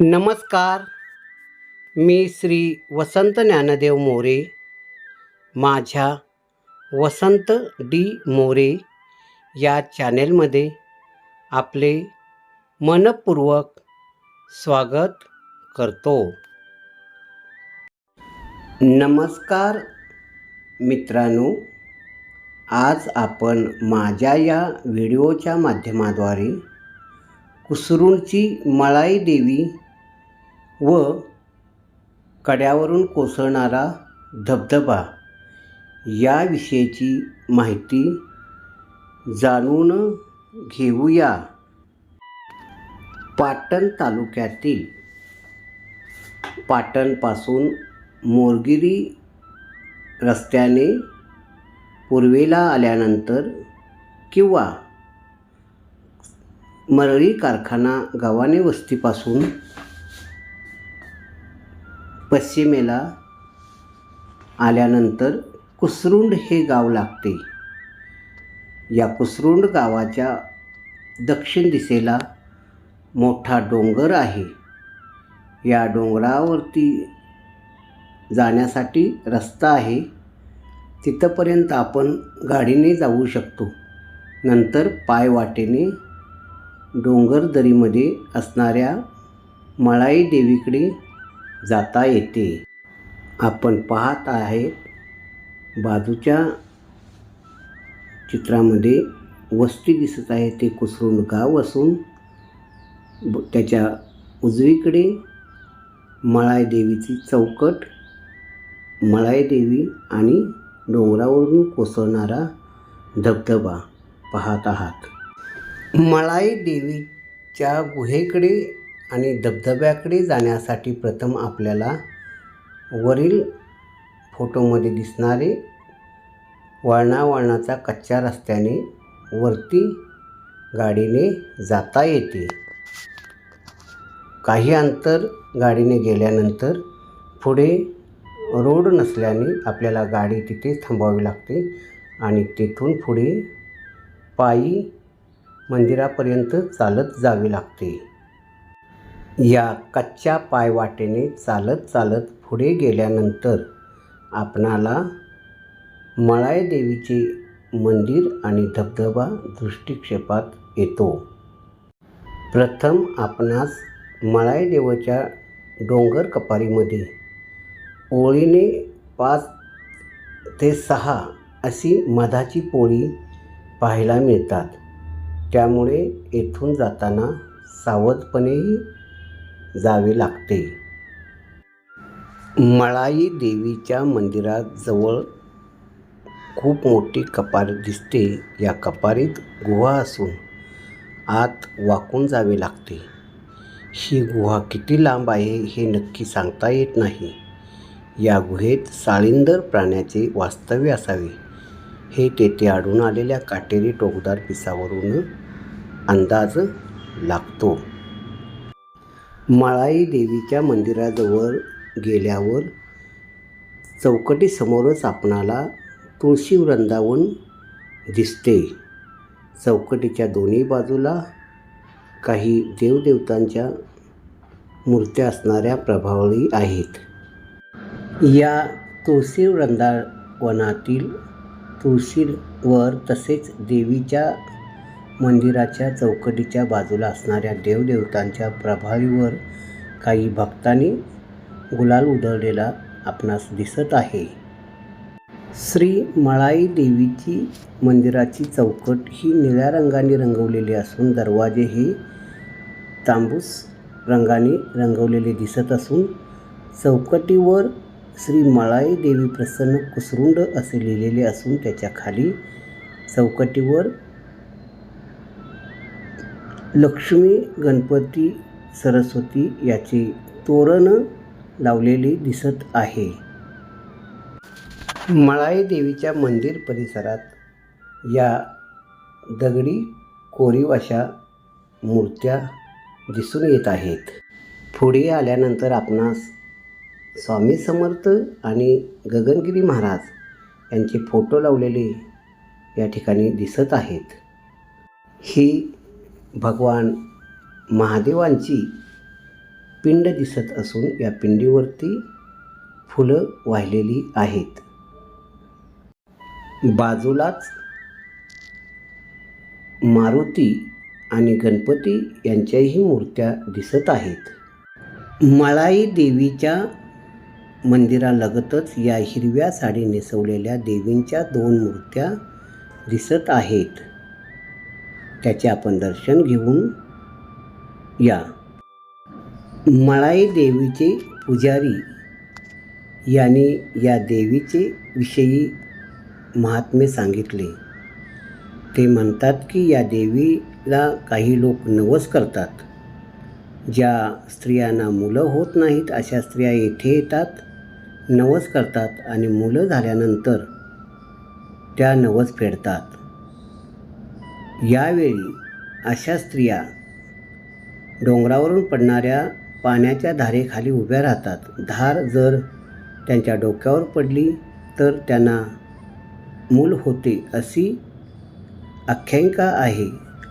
नमस्कार. मी श्री वसंत ज्ञानदेव मोरे. माझ्या वसंत डी मोरे या चॅनेलमध्ये आपले मनपूर्वक स्वागत करतो. नमस्कार मित्रांनो. आज आपण माझ्या या व्हिडिओच्या माध्यमाद्वारे कुसरूंची मळाई देवी व कड्यावरून कोसळणारा धबधबा याविषयीची माहिती जाणून घेऊया. पाटण तालुक्यातील पाटणपासून मोरगिरी रस्त्याने पूर्वेला आल्यानंतर किंवा मरळी कारखाना गव्हाणे वस्तीपासून पश्चिमेला आल्यानंतर कुसरुंड हे गाव लागते. या कुसरुंड गावाच्या दक्षिण दिशेला मोठा डोंगर आहे. या डोंगरावरती जाण्यासाठी रस्ता आहे. तिथंपर्यंत आपण गाडीने जाऊ शकतो. नंतर पायवाटेने डोंगरदरीमध्ये असणाऱ्या मळाई देवीकडे जाता येते. आपण पाहत आहे बाजूच्या चित्रामध्ये वस्ती दिसत आहे ते कुसरून गाव असून त्याच्या उजवीकडे मळाई देवीची चौकट मळाई देवी आणि डोंगरावरून कोसळणारा धबधबा पाहत आहात. मळाई देवीच्या गुहेकडे आणि धबधब्याकडे जाण्यासाठी प्रथम आपल्याला वरील फोटोमध्ये दिसणारे वळणावळणाचा कच्च्या रस्त्याने वरती गाडीने जाता येते. काही अंतर गाडीने गेल्यानंतर पुढे रोड नसल्याने आपल्याला गाडी तिथेच थांबवावी लागते आणि तेथून पुढे पायी मंदिरापर्यंत चालत जावे लागते. या कच्च्या पायवाटेने चालत चालत पुढे गेल्यानंतर आपणाला मळाय देवीचे मंदिर आणि धबधबा दृष्टिक्षेपात येतो. प्रथम आपणास मळाय देवाच्या डोंगर कपारीमध्ये ओळीने पाच ते सहा अशी मधाची पोळी पाहायला मिळतात. त्यामुळे येथून जाताना सावधपणेही जावे लागते. मळाई देवीच्या मंदिराजवळ खूप मोठी कपार दिसते. या कपारीत गुहा असून आत वाकून जावे लागते. ही गुहा किती लांब आहे हे नक्की सांगता येत नाही. या गुहेत साळिंदर प्राण्याचे वास्तव्य असावे. हे तेथे आढळून आलेल्या काटेरी टोकदार पिसावरून अंदाज लागतो. मळाई देवीच्या मंदिराजवळ गेल्यावर चौकटीसमोरच आपणाला तुळशी वृंदावन दिसते. चौकटीच्या दोन्ही बाजूला काही देवदेवतांच्या मूर्त्या असणाऱ्या प्रभावळी आहेत. या तुळशी वृंदावनातील तुळशीवर तसेच देवीच्या मंदिराच्या चौकटीच्या बाजूला असणाऱ्या देवदेवतांच्या प्रभावीवर काही भक्तांनी गुलाल उधळलेला आपणास दिसत आहे. श्री मळाई देवीची मंदिराची चौकट ही निळ्या रंगाने रंगवलेली असून दरवाजे हे तांबूस रंगाने रंगवलेले दिसत असून चौकटीवर श्री मळाई देवी प्रसन्न कुसरुंड असे लिहिलेले असून त्याच्याखाली चौकटीवर लक्ष्मी गणपती सरस्वती याचे तोरण लावलेले दिसत आहे. मळाई देवीच्या मंदिर परिसरात या दगडी कोरीव अशा मूर्त्या दिसून येत आहेत. पुढे आल्यानंतर आपणास स्वामी समर्थ आणि गगनगिरी महाराज यांचे फोटो लावलेले या ठिकाणी दिसत आहेत. ही भगवान महादेवांची पिंड दिसत असून या पिंडीवरती फुलं वाहिलेली आहेत. बाजूलाच मारुती आणि गणपती यांच्याही मूर्त्या दिसत आहेत. मळाई देवीच्या मंदिरालगतच या हिरव्या साडी नेसवलेल्या देवींच्या दोन मूर्त्या दिसत आहेत. त्याचे आपण दर्शन घेऊन या. मळाई देवीचे पुजारी यांनी या देवीचे विषयी महात्म्य सांगितले. ते म्हणतात की या देवीला काही लोक नवस करतात. ज्या स्त्रियांना मुलं होत नाहीत अशा स्त्रिया येथे येतात नवस करतात आणि मुलं झाल्यानंतर त्या नवस फेडतात. यावेळी अशा स्त्रिया डोंगरावरून पडणाऱ्या पाण्याच्या धारेखाली उभ्या राहतात. धार जर त्यांच्या डोक्यावर पडली तर त्यांना मूल होते अशी आख्यायिका आहे.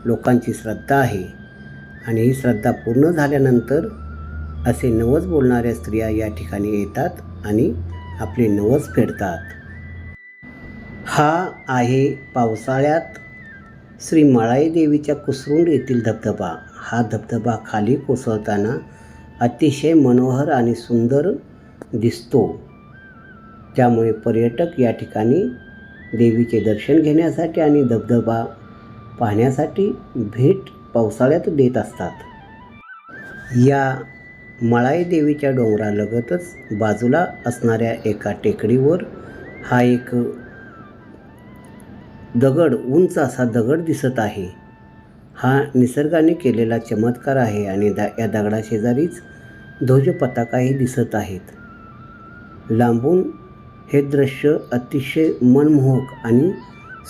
लोकांची श्रद्धा आहे आणि ही श्रद्धा पूर्ण झाल्यानंतर असे नवस बोलणाऱ्या स्त्रिया या ठिकाणी येतात आणि आपले नवस फेडतात. हा आहे पावसाळ्यात श्री मळाई देवीच्या कुसरुंड येथील धबधबा. हा धबधबा खाली कोसळताना अतिशय मनोहर आणि सुंदर दिसतो. त्यामुळे पर्यटक या ठिकाणी देवीचे दर्शन घेण्यासाठी आणि धबधबा पाहण्यासाठी भेट पावसाळ्यात देत असतात. या मळाई देवीच्या डोंगरालगतच बाजूला असणाऱ्या एका टेकडीवर हा एक दगड उंच असा दगड दिसत आहे. हा निसर्गाने केलेला चमत्कार आहे आणि दा या दगडाशेजारीच ध्वज पताकाही दिसत आहेत. लांबून हे दृश्य अतिशय मनमोहक आणि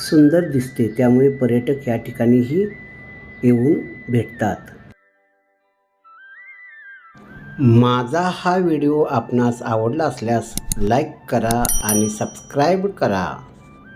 सुंदर दिसते त्यामुळे पर्यटक या ठिकाणीही येऊन भेटतात. माझा हा व्हिडिओ आपणास आवडला असल्यास लाईक करा आणि सबस्क्राईब करा.